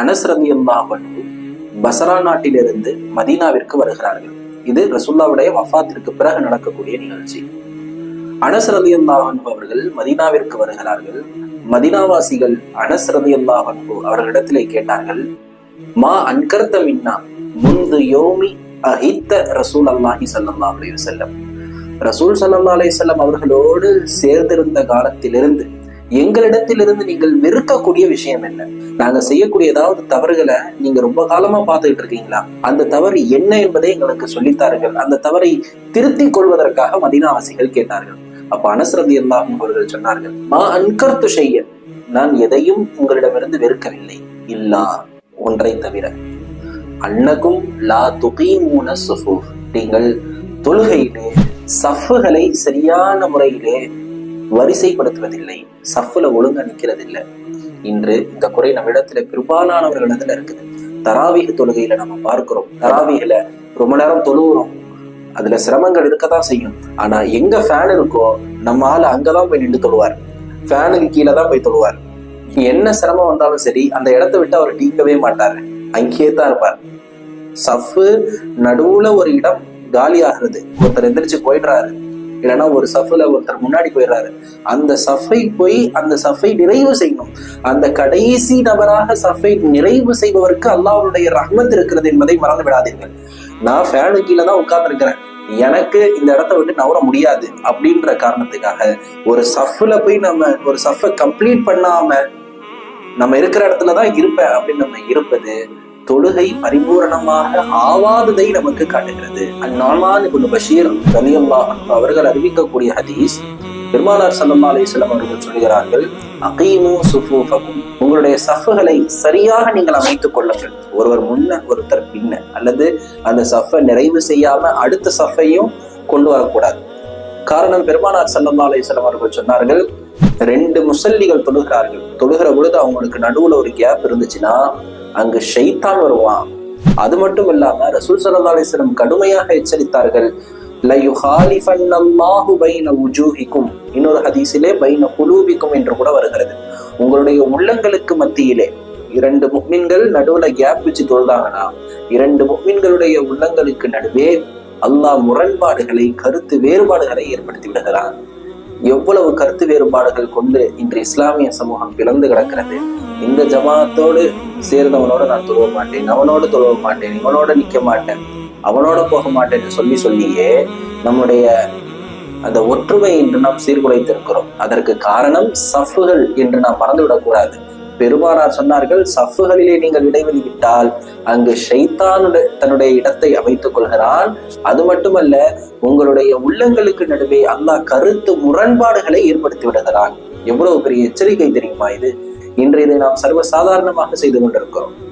அனஸ்ரதி அல்லாஹனு Basra நாட்டிலிருந்து மதீனாவிற்கு வருகிறார்கள். இது ரசுல்லாவுடைய வஃபாத்திற்கு பிறகு நடக்கக்கூடிய நிகழ்ச்சி. அனஸ்ரதி அல்லாஹனு அவர்கள் மதீனாவிற்கு வருகிறார்கள். மதினாவாசிகள் அனஸ்ரதி அல்லாஹனு அவர்களிடத்திலே கேட்டார்கள் மா அன்கர்த்த மின்னா? முந்து யோமி அஹித்த ரசூல் அல்லாஹி சல்லா அலைய செல்லம் ரசூல் சல்லா அலைய செல்லம் அவர்களோடு சேர்ந்திருந்த காலத்திலிருந்து எங்களிடத்திலிருந்து நீங்கள் வெறுக்கக்கூடிய விஷயம் என்ன? நாங்க செய்யக்கூடிய ஏதாவது தவறுகளை நீங்க ரொம்ப காலமா பார்த்துக்கிட்டு இருக்கீங்களா? அந்த தவறு என்ன என்பதை எங்களுக்கு சொல்லித்தார்கள் அந்த தவறை திருத்திக் கொள்வதற்காக மதினாவாசிகள் கேட்டார்கள். அப்ப அனசரதி அல்லாஹும் அவர்கள் சொன்னார்கள் மா அன்கர்த்து செய்ய நான் எதையும் உங்களிடமிருந்து வெறுக்கவில்லை. இல்லா ஒன்றை தவிர. அன்னகும் லா துகீமூன சுஃபு நீங்கள் தொழுகையிலே சஃப்புகளை சரியான முறையிலே வரிசைப்படுத்துவதில்லை சஃப்ல ஒழுங்கா நிக்கிறதில்லை. இன்று இந்த குறை நம்மிடத்துல பெரும்பாலானவர்களிடத்துல இருக்குது. தராவீக தொழுகையில நம்ம பார்க்கிறோம். தராவீகல ரொம்ப நேரம் தொழுகிறோம் அதுல சிரமங்கள் இருக்கதான் செய்யும். ஆனா எங்க ஃபேன் இருக்கோ நம்ம ஆள் அங்கதான் போய் நின்று தொழுவார். ஃபேனுக்கு கீழே தான் போய் தொழுவார். என்ன சிரமம் வந்தாலும் சரி அந்த இடத்த விட்டு அவர் நீக்கவே மாட்டாரு. அங்கேயே தான் இருப்பார். சஃப்பு நடுவுல ஒரு இடம் காலி ஆகுறது ஒருத்தர் எந்திரிச்சு போயிடுறாரு. இல்லைன்னா ஒரு சஃபில் ஒருத்தர் முன்னாடி போயிடுறாரு. அந்த சஃபை போய் அந்த சஃபை நிறைவு செய்யணும். அந்த கடைசி நபராக சஃபை நிறைவு செய்பவருக்கு அல்லாவுடைய ரஹ்மத் இருக்கிறது என்பதை மறந்து விடாதீர்கள். நான் ஃபேனு கீழே தான் உட்கார்ந்துருக்கிறேன். எனக்கு இந்த இடத்த விட்டு நவர முடியாது அப்படின்ற காரணத்துக்காக ஒரு சஃப்ல போய் நம்ம ஒரு சஃப கம்ப்ளீட் பண்ணாம நம்ம இருக்கிற இடத்துல தான் இருப்பேன் அப்படின்னு நம்ம இருப்பது தொழுகை பரிபூரணமாக ஆவாததை நமக்கு காட்டுகிறது. அந்நாமான் இப்னு பஷீர் ரலியல்லாஹு அவர்கள் அறிவிக்கக்கூடிய ஹதீஸ் பெருமானார் ஸல்லல்லாஹு அலைஹி அவர்கள் சொல்கிறார்கள் அகீமு சுஃபூஃபகும். உங்களுடைய சஃபுகளை சரியாக நீங்கள் அமைத்துக் கொள்ளுங்கள். ஒருவர் முன்ன ஒருத்தர் பின்ன அல்லது அந்த சஃபை நிறைவு செய்யாம அடுத்த சஃபையும் கொண்டு வரக்கூடாது. காரணம் பெருமானார் ஸல்லல்லாஹு அலைஹி வஸல்லம் அவர்கள் சொன்னார்கள் ரெண்டு முசல்லிகள் தொழுகிறார்கள். தொழுகிற பொழுது அவங்களுக்கு நடுவுல ஒரு கேப் இருந்துச்சுன்னா அங்கு ஷைத்தான் வருவான். அது மட்டும் இல்லாம ரசூல் சல்லா அலிஸ்லம் கடுமையாக எச்சரித்தார்கள். "ல இன்னொரு ஹதீஸிலே பைன குலூபிக்கும் என்று கூட வருகிறது. உங்களுடைய உள்ளங்களுக்கு மத்தியிலே இரண்டு முக்மின்கள் நடுவுல கேப் வச்சு தொழுதாங்கன்னா இரண்டு முக்மின்களுடைய உள்ளங்களுக்கு நடுவே அல்லாஹ் முரண்பாடுகளை கருத்து வேறுபாடுகளை ஏற்படுத்தி விடுகிறான். எவ்வளவு கருத்து வேறுபாடுகள் கொண்டு இன்று இஸ்லாமிய சமூகம் பிளந்து கிடக்கிறது? இந்த ஜமாத்தோடு சேர்ந்தவனோட நான் தொழுவ மாட்டேன் அவனோட தொழுவ மாட்டேன் இவனோட நிக்க மாட்டேன் அவனோட போக மாட்டேன்னு சொல்லி சொல்லியே நம்முடைய அந்த ஒற்றுமை என்று நாம் சீர்குலைத்திருக்கிறோம். அதற்கு காரணம் சஃபுகள் என்று நாம் மறந்துவிடக்கூடாது. பெருமானார் சொன்னார்கள் சஃபுகளிலே நீங்கள் இடைவெளி விட்டால் அங்கு ஷைத்தானுடைய தன்னுடைய இடத்தை அமைத்துக் கொள்கிறான். அது மட்டுமல்ல உங்களுடைய உள்ளங்களுக்கு நடுவே அல்லாஹ் கருத்து முரண்பாடுகளை ஏற்படுத்தி விடுகிறான். எவ்வளவு பெரிய எச்சரிக்கை தெரியுமா இது? இன்று இதை நாம் சர்வ சாதாரணமாக செய்து கொண்டிருக்கிறோம்.